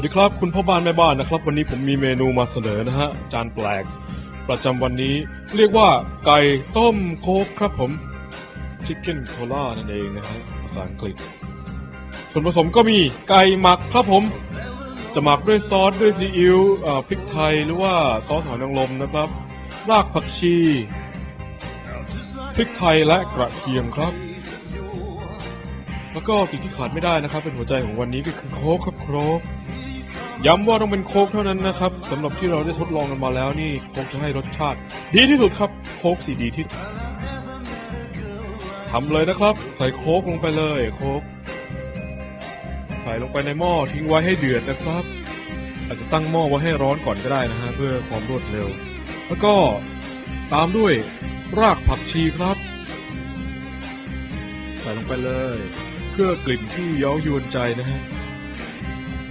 วัสดีครับคุณพ่อบ้านแม่บ้านนะครับ วันนี้ผมมีเมนูมาเสนอนะฮะจานแปลก ประจำวันนี้เรียกว่าไก่ต้มโคกครับผม Chicken Cola นั่นเองนะฮะภาษาอังกฤษ ส่วนผสมก็มีไก่หมักครับผม จะหมักด้วยซอสด้วยซีอิ๊วพริกไทยหรือว่าซอสหอยนางรมนะครับ รากผักชีพริกไทยและกระเทียมครับแล้วก็สิ่งที่ขาดไม่ได้นะครับ เป็นหัวใจของวันนี้ก็คือโค้กครับโค้ก ย้ำว่าต้องเป็นโค้กเท่านั้นนะครับสำหรับที่เราได้ทดลองกันมาแล้วนี่โค้กจะให้รสชาติ ดีที่สุดครับโค้กสีดีที่สุดทำเลยนะครับ ใส่โค้กลงไปเลยโค้กใส่ลงไปในหม้อทิ้งไว้ให้เดือดนะครับ อาจจะตั้งหม้อไว้ให้ร้อนก่อนก็ได้นะฮะเพื่อความรวดเร็ว แล้วก็ตามด้วยรากผักชีครับ ใส่ลงไปเลย เพื่อกลิ่นที่เย้ายวนใจนะฮะ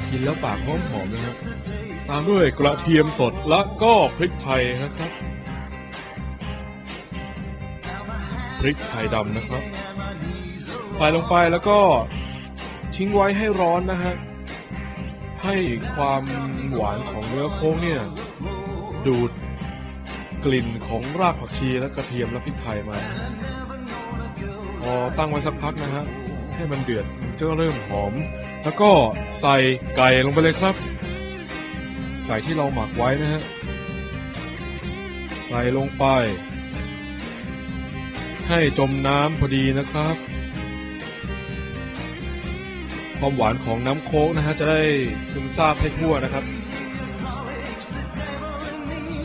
กินแล้วปากหอมหอมนะครับ ตามด้วยกระเทียมสดและก็พริกไทยนะครับ พริกไทยดำนะครับ ใส่ลงไปแล้วก็ทิ้งไว้ให้ร้อนนะฮะ ให้ความหวานของเนื้อโค้งเนี่ย ดูดกลิ่นของรากผักชีและกระเทียมและพริกไทยมา พอตั้งไว้สักพักนะฮะ ให้มันเดือดมันก็เริ่มหอม แล้วก็ใส่ไก่ลงไปเลยครับ ไก่ที่เราหมักไว้นะฮะ ใส่ลงไป ให้จมน้ำพอดีนะครับ ความหวานของน้ำโค้กนะฮะ จะได้ซึมซาบให้ทั่วนะครับ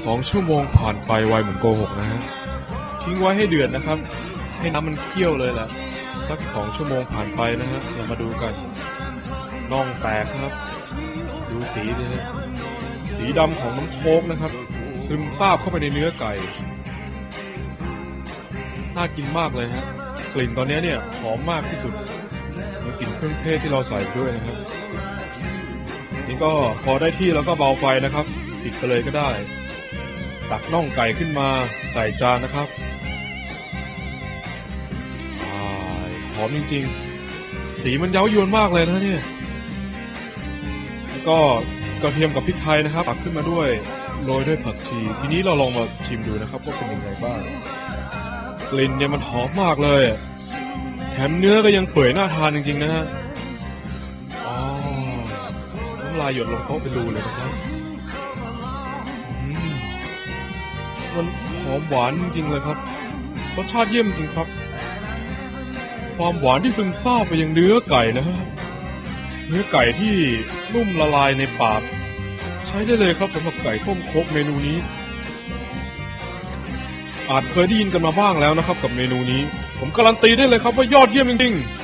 สองชั่วโมงผ่านไปไวเหมือนโกหกนะฮะ ทิ้งไว้ให้เดือดนะครับ ให้น้ำมันเคี่ยวเลยแหละสักสองชั่วโมงผ่านไปนะฮะ เรามาดูกัน น่องแตกครับ ดูสีดิฮะสีดำของน้ำโค้กนะครับ ซึมซาบเข้าไปในเนื้อไก่ น่ากินมากเลยฮะ กลิ่นตอนนี้เนี่ยหอมมากที่สุดมีกลิ่นเครื่องเทศที่เราใส่ด้วยนะครับ นี่ก็พอได้ที่แล้วก็เบาไฟนะครับปิดไปเลยก็ได้ ตักน่องไก่ขึ้นมาใส่จานนะครับหอมจริงๆ สีมันเย้ายวนมากเลยนะเนี่ย ก็กระเทียมกับพริกไทยนะครับตักขึ้นมาด้วยโรยด้วยผักชี ทีนี้เราลองมาชิมดูนะครับว่าเป็นยังไงบ้างกลิ่นเนี่ยมันหอมมากเลยแถมเนื้อก็ยังเปื่อยน่าทานจริงๆนะฮะอ๋อน้ำลายหยดลงโต๊ะเป็นรูเลยนะครับอืมมันหอมหวานจริงๆเลยครับรสชาติเยี่ยมจริงครับ ความหวานที่ซึมซาบไปยังเนื้อไก่นะฮะ เนื้อไก่ที่นุ่มละลายในปาก ใช้ได้เลยครับสำหรับไก่ต้มโคกเมนูนี้ อาจเคยได้ยินกันมาบ้างแล้วนะครับ กับเมนูนี้ ผมการันตีได้เลยครับว่ายอดเยี่ยมจริงๆ